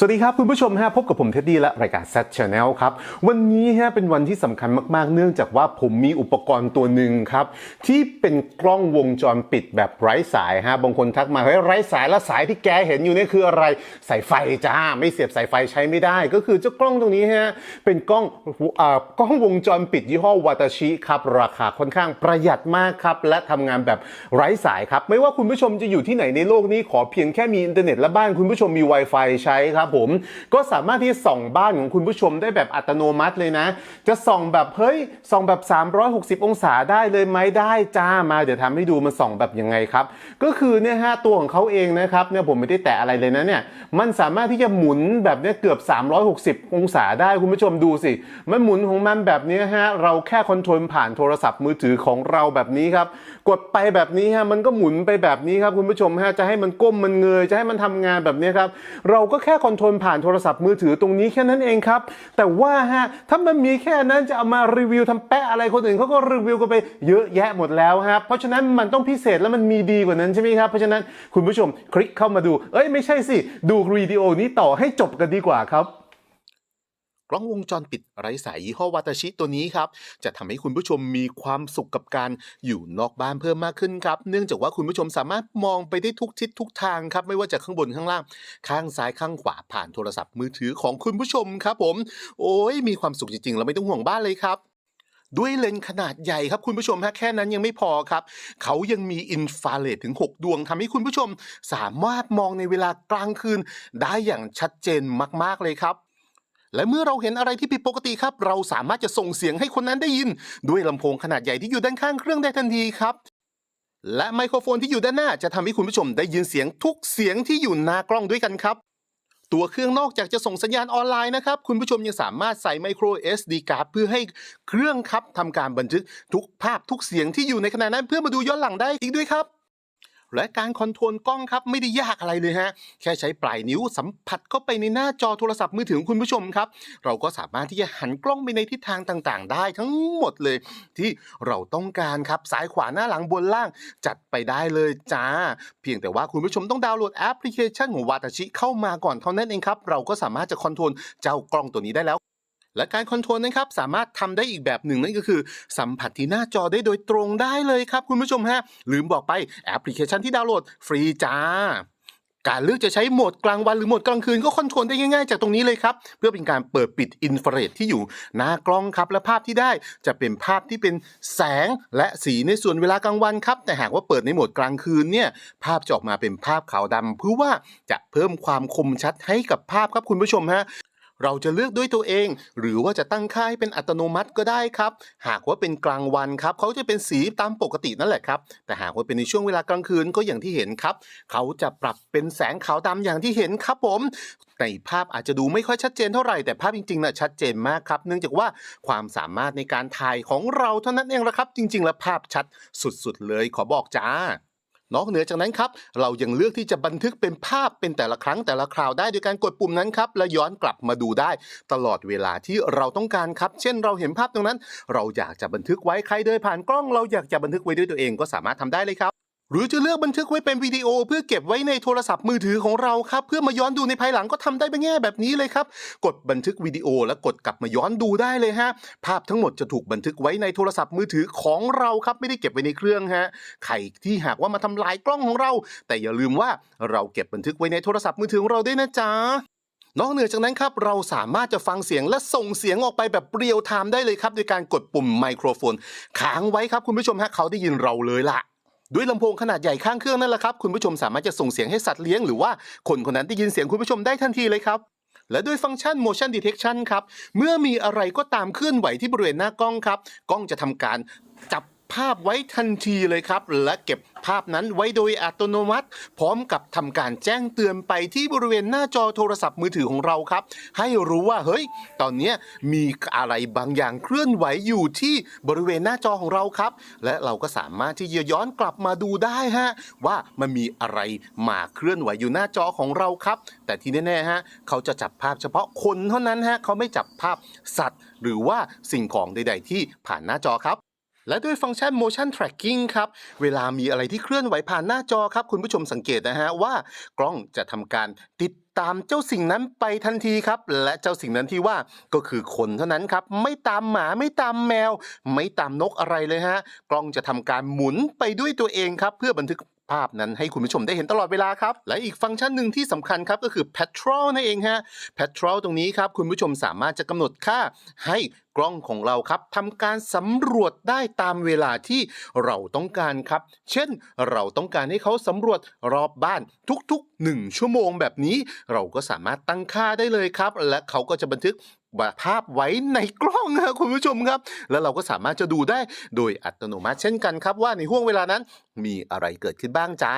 สวัสดีครับ คุณผู้ชมฮะพบกับผมเท็ดดี้และรายการ Set Channel ครับ วันนี้ฮะเป็นวันที่สำคัญมากๆ เนื่องจากว่าผมมีอุปกรณ์ตัวหนึ่งครับ ที่เป็นกล้องวงจรปิดแบบไร้สายฮะบางคนทักมาเฮ้ยไร้สายแล้วสายที่แกเห็นอยู่นี่คืออะไรสายไฟจ้าไม่เสียบสายไฟใช้ไม่ได้ ก็คือเจ้ากล้องตรงนี้ฮะเป็นกล้องอ่อกล้องวงจรปิดยี่ห้อวาตาชิครับราคาค่อนข้างประหยัดมากครับและทำงานแบบไร้สายครับไม่ว่าคุณผู้ชมจะอยู่ที่ไหนในโลกนี้ขอเพียงแค่มีอินเทอร์เน็ตและบ้านคุณผู้ชมมี Wi-Fi ใช้ครับผมก็สามารถที่ส่องบ้านของคุณผู้ชมได้แบบอัตโนมัติเลยนะ จะส่องแบบเฮ้ยส่องแบบ 360 องศาได้เลยไหมได้จ้ามา เดี๋ยวทำให้ดูมันส่องแบบยังไงครับ ก็คือเนี่ยฮะตัวของเขาเองนะครับเนี่ยผมไม่ได้แตะอะไรเลยนะเนี่ยมันสามารถที่จะหมุนแบบเนี้ยเกือบ 360 องศาได้คุณผู้ชมดูสิ มันหมุนของมันแบบนี้ฮะเราแค่คอนโทรลผ่านโทรศัพท์มือถือของเราแบบนี้ครับ กดไปแบบนี้ฮะมันก็หมุนไปแบบนี้ครับคุณผู้ชมฮะจะให้มันก้มมันเงยจะให้มันทำงานแบบนี้ครับเราก็แค่คอนทรผ่านโทรศัพท์มือถือตรงนี้แค่นั้นเองครับ แต่ว่าฮะถ้ามันมีแค่นั้นจะเอามารีวิวทำแปะอะไรคนอื่นเขาก็รีวิวกันไปเยอะแยะหมดแล้วครับเพราะฉะนั้นมันต้องพิเศษแล้วมันมีดีกว่านั้นใช่ไหมครับเพราะฉะนั้นคุณผู้ชมคลิกเข้ามาดู เอ้ยไม่ใช่สิ ดูวิดีโอนี้ต่อให้จบกันดีกว่าครับ กล้องวงจรปิดไร้สายยี่ห้อวาตาชิตัวนี้ครับ จะทำให้คุณผู้ชมมีความสุขกับการอยู่นอกบ้านเพิ่มมากขึ้นครับ เนื่องจากว่าคุณผู้ชมสามารถมองไปได้ทุกทิศทุกทางครับ ไม่ว่าจะข้างบนข้างล่าง ข้างซ้ายข้างขวาผ่านโทรศัพท์มือถือของคุณผู้ชมครับผม โอ้ยมีความสุขจริงๆ เราไม่ต้องห่วงบ้านเลยครับด้วยเลนขนาดใหญ่ครับคุณผู้ชมฮะแค่นั้นยังไม่พอครับ เขายังมีอินฟราเรดถึง 6 ดวงทำให้คุณผู้ชมสามารถมองในเวลากลางคืน ได้อย่างชัดเจนมากๆเลยครับ และเมื่อเราเห็นอะไรที่ผิดปกติครับ เราสามารถจะส่งเสียงให้คนนั้นได้ยิน ด้วยลำโพงขนาดใหญ่ที่อยู่ด้านข้างเครื่องได้ทันทีครับ และไมโครโฟนที่อยู่ด้านหน้าจะทำให้คุณผู้ชมได้ยินเสียงทุกเสียงที่อยู่หน้ากล้องด้วยกันครับ ตัวเครื่องนอกจากจะส่งสัญญาณออนไลน์นะครับ คุณผู้ชมยังสามารถใส่ไมโคร SD card เพื่อให้เครื่องครับทำการบันทึกทุกภาพทุกเสียงที่อยู่ในขณะนั้นเพื่อมาดูย้อนหลังได้อีกด้วยครับ และการคอนโทรลกล้องครับไม่ได้ยากอะไรเลยฮะแค่ใช้ปลายนิ้วสัมผัสเข้าไปในหน้าจอโทรศัพท์มือถือของคุณผู้ชมครับ เราก็สามารถที่จะหันกล้องไปในทิศทางต่างๆ ได้ทั้งหมดเลย ที่เราต้องการครับซ้ายขวาหน้าหลังบนล่าง จัดไปได้เลยจ้า เพียงแต่ว่าคุณผู้ชมต้องดาวน์โหลดแอปพลิเคชันของวาตาชิเข้ามาก่อนเท่านั้นเองครับเราก็สามารถจะคอนโทรลเจ้ากล้องตัวนี้ได้แล้ว และการคอนโทรลนะครับสามารถทำได้อีกแบบหนึ่งนั่นก็คือ สัมผัสที่หน้าจอได้โดยตรงได้เลยครับคุณผู้ชมฮะลืมบอกไปแอปพลิเคชันที่ดาวน์โหลดฟรีจ้าการเลือกจะใช้โหมดกลางวันหรือโหมดกลางคืนก็คอนโทรลได้ง่ายๆจากตรงนี้เลยครับ เพื่อเป็นการเปิดปิดอินฟราเรดที่อยู่หน้ากล้องครับ และภาพที่ได้จะเป็นภาพที่เป็นแสงและสีในส่วนเวลากลางวันครับ แต่หากว่าเปิดในโหมดกลางคืนเนี่ยภาพจะออกมาเป็นภาพขาวดำเพื่อว่าจะเพิ่มความคมชัดให้กับภาพครับคุณผู้ชมฮะ เราจะเลือกด้วยตัวเอง หรือว่าจะตั้งค่าให้เป็นอัตโนมัติก็ได้ครับ หากว่าเป็นกลางวันครับเขาจะเป็นสีตามปกตินั่นแหละครับ แต่หากว่าเป็นในช่วงเวลากลางคืนก็อย่างที่เห็นครับ เขาจะปรับเป็นแสงขาวดำอย่างที่เห็นครับผมในภาพอาจจะดูไม่ค่อยชัดเจนเท่าไหร่แต่ภาพจริงๆน่ะชัดเจนมากครับ เนื่องจากว่าความสามารถในการถ่ายของเราเท่านั้นเองละครับ จริง ๆ แล้วภาพชัดสุดๆเลยขอบอกจ้า นอกเหนือจากนั้นครับ เรายังเลือกที่จะบันทึกเป็นภาพเป็นแต่ละครั้งแต่ละคราวได้โดยการกดปุ่มนั้นครับ และย้อนกลับมาดูได้ ตลอดเวลาที่เราต้องการครับ เช่นเราเห็นภาพตรงนั้น เราอยากจะบันทึกไว้ใครเดินผ่านกล้อง เราอยากจะบันทึกไว้ด้วยตัวเองก็สามารถทำได้เลยครับ หรือจะเลือกบันทึกไว้เป็นวิดีโอ เพื่อเก็บไว้ในโทรศัพท์มือถือของเราครับ เพื่อมาย้อนดูในภายหลังก็ทำได้เป็นแง่แบบนี้เลยครับ กดบันทึกวิดีโอแล้วกดกลับมาย้อนดูได้เลยฮะ ภาพทั้งหมดจะถูกบันทึกไว้ในโทรศัพท์มือถือของเราครับ ไม่ได้เก็บไว้ในเครื่องฮะใครที่หากว่ามาทำลายกล้องของเรา แต่อย่าลืมว่าเราเก็บบันทึกไว้ในโทรศัพท์มือถือของเราได้นะจ๊ะนอกเหนือจากนั้นครับ เราสามารถจะฟังเสียงและส่งเสียงออกไปแบบเรียลไทม์ได้เลยครับโดยการกดปุ่มไมโครโฟน ค้างไว้ครับคุณผู้ชมฮะเขาได้ยินเราเลยล่ะ ด้วยลำโพงขนาดใหญ่ข้างเครื่องนั่นแหละครับ คุณผู้ชมสามารถจะส่งเสียงให้สัตว์เลี้ยงหรือว่าคนคนนั้นได้ยินเสียงคุณผู้ชมได้ทันทีเลยครับและด้วยฟังก์ชัน motion detection ครับ เมื่อมีอะไรก็ตามเคลื่อนไหวที่บริเวณหน้ากล้องครับ กล้องจะทำการจับ ภาพไว้ทันทีเลยครับ และเก็บภาพนั้นไว้โดยอัตโนมัติ พร้อมกับทำการแจ้งเตือนไปที่บริเวณหน้าจอโทรศัพท์มือถือของเราครับ ให้รู้ว่าเฮ้ย ตอนนี้มีอะไรบางอย่างเคลื่อนไหวอยู่ที่บริเวณหน้าจอของเราครับ และเราก็สามารถที่จะย้อนกลับมาดูได้ฮะว่ามันมีอะไรมาเคลื่อนไหวอยู่หน้าจอของเราครับ แต่ที่แน่ๆฮะเขาจะจับภาพเฉพาะคนเท่านั้นฮะเขาไม่จับภาพสัตว์ หรือว่าสิ่งของใด ๆ ที่ผ่านหน้าจอครับ และด้วยฟังก์ชัน motion tracking ครับ เวลามีอะไรที่เคลื่อนไหวผ่านหน้าจอครับ คุณผู้ชมสังเกตนะฮะว่ากล้องจะทำการติดตามเจ้าสิ่งนั้นไปทันทีครับ และเจ้าสิ่งนั้นที่ว่าก็คือคนเท่านั้นครับ ไม่ตามหมาไม่ตามแมว ไม่ตามนกอะไรเลยฮะ กล้องจะทำการหมุนไปด้วยตัวเองครับ เพื่อบันทึก ภาพนั้นให้คุณผู้ชมได้เห็นตลอดเวลาครับ และอีกฟังก์ชันหนึ่งที่สำคัญครับก็คือ patrol นั่นเองฮะ patrol ตรงนี้ครับคุณผู้ชมสามารถจะกำหนดค่าให้กล้องของเราครับทำการสำรวจได้ตามเวลาที่เราต้องการครับ เช่น เราต้องการให้เขาสำรวจรอบบ้านทุกๆ 1 ชั่วโมงแบบนี้ เราก็สามารถตั้งค่าได้เลยครับ และเขาก็จะบันทึก ภาพไว้ในกล้องครับคุณผู้ชมครับ แล้วเราก็สามารถจะดูได้โดยอัตโนมัติเช่นกันครับ ว่าในห่วงเวลานั้นมีอะไรเกิดขึ้นบ้างจ้า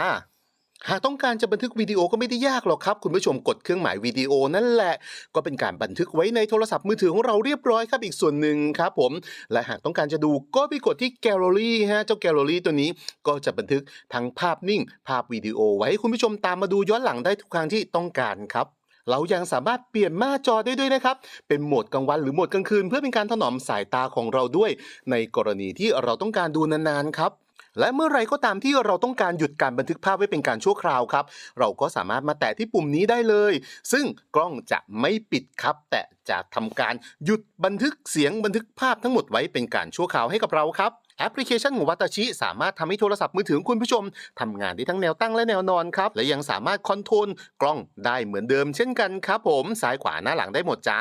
หากต้องการจะบันทึกวิดีโอก็ไม่ได้ยากหรอกครับ คุณผู้ชมกดเครื่องหมายวิดีโอนั่นแหละ ก็เป็นการบันทึกไว้ในโทรศัพท์มือถือของเราเรียบร้อยครับอีกส่วนหนึ่งครับผม และหากต้องการจะดูก็ไปกดที่แกลเลอรี่ฮะเจ้าแกลเลอรี่ตัวนี้ก็จะบันทึกทั้งภาพนิ่ง ภาพวิดีโอไว้ให้คุณผู้ชมตามมาดูย้อนหลังได้ทุกครั้งที่ต้องการครับ เรายังสามารถเปลี่ยนหน้าจอได้ด้วยนะครับ เป็นโหมดกลางวันหรือโหมดกลางคืน เพื่อเป็นการถนอมสายตาของเราด้วย ในกรณีที่เราต้องการดูนานๆครับและเมื่อไรก็ตามที่เราต้องการหยุดการบันทึกภาพไว้เป็นการชั่วคราวครับ เราก็สามารถมาแตะที่ปุ่มนี้ได้เลย ซึ่งกล้องจะไม่ปิดครับ แต่จะทำการหยุดบันทึกเสียงบันทึกภาพทั้งหมดไว้เป็นการชั่วคราวให้กับเราครับ แอปพลิเคชันของวัตชิสามารถทำให้โทรศัพท์มือถือของคุณผู้ชมทำงานได้ทั้งแนวตั้งและแนวนอนครับ และยังสามารถคอนโทรลกล้องได้เหมือนเดิมเช่นกันครับผม ซ้ายขวาหน้าหลังได้หมดจ้า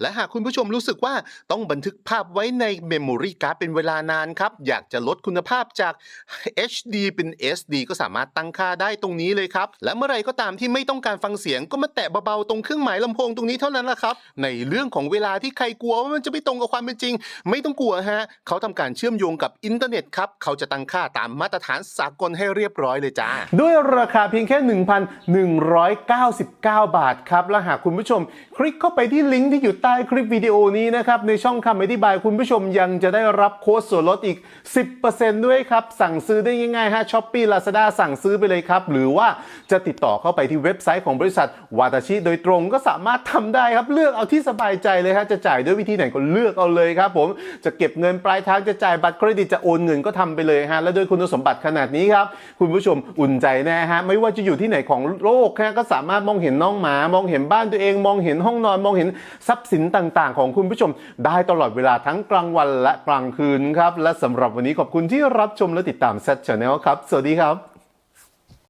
และหากคุณผู้ชมรู้สึกว่าต้องบันทึกภาพไว้ในเมมโมรีการ์ดเป็นเวลานานครับ อยากจะลดคุณภาพจาก HD เป็น SD ก็สามารถตั้งค่าได้ตรงนี้เลยครับ และเมื่อไรก็ตามที่ไม่ต้องการฟังเสียงก็มาแตะเบาๆ ตรงเครื่องหมายลำโพงตรงนี้เท่านั้นแหละครับ ในเรื่องของเวลาที่ใครกลัวว่ามันจะไม่ตรงกับความเป็นจริง ไม่ต้องกลัวฮะเขาทำการเชื่อมโยงกับอินเทอร์เน็ตครับเขาจะตั้งค่าตามมาตรฐานสากลให้เรียบร้อยเลยจ้าด้วยราคาเพียงแค่ 1,199 บาทครับและหากคุณผู้ชม คลิกเข้าไปที่ลิงก์ที่อยู่ต้คลิปวิดีโอนี้นะครับ ในช่องคำอธิบายคุณผู้ชมยังจะได้รับโค้ดส่วนลดอีก 10%ด้วยครับ สั่งซื้อได้ง่ายๆฮะช้อปปี้ลาซาด้าสั่งซื้อไปเลยครับ หรือว่าจะติดต่อเข้าไปที่เว็บไซต์ของบริษัทวาตาชิโดยตรงก็สามารถทำได้ครับ เลือกเอาที่สบายใจเลยฮะจะจ่ายด้วยวิธีไหนก็เลือกเอาเลยครับผมจะเก็บเงินปลายทางจะจ่ายบัตรเครดิตจะโอนเงินก็ทำไปเลยฮะและด้วยคุณสมบัติขนาดนี้ครับคุณผู้ชมอุ่นใจแน่ฮะไม่ว่าจะอยู่ที่ไหนของโลกฮะก็สามารถมองเห็นน้องหมามองเห็นบ้านตัวเองมองเห็นห้องนอนมองเห็นทรัพย์สินต่างๆ ของคุณผู้ชมได้ตลอดเวลาทั้งกลางวันและกลางคืนครับ และสำหรับวันนี้ขอบคุณที่รับชมและติดตาม Set Channel ครับ สวัสดีครับ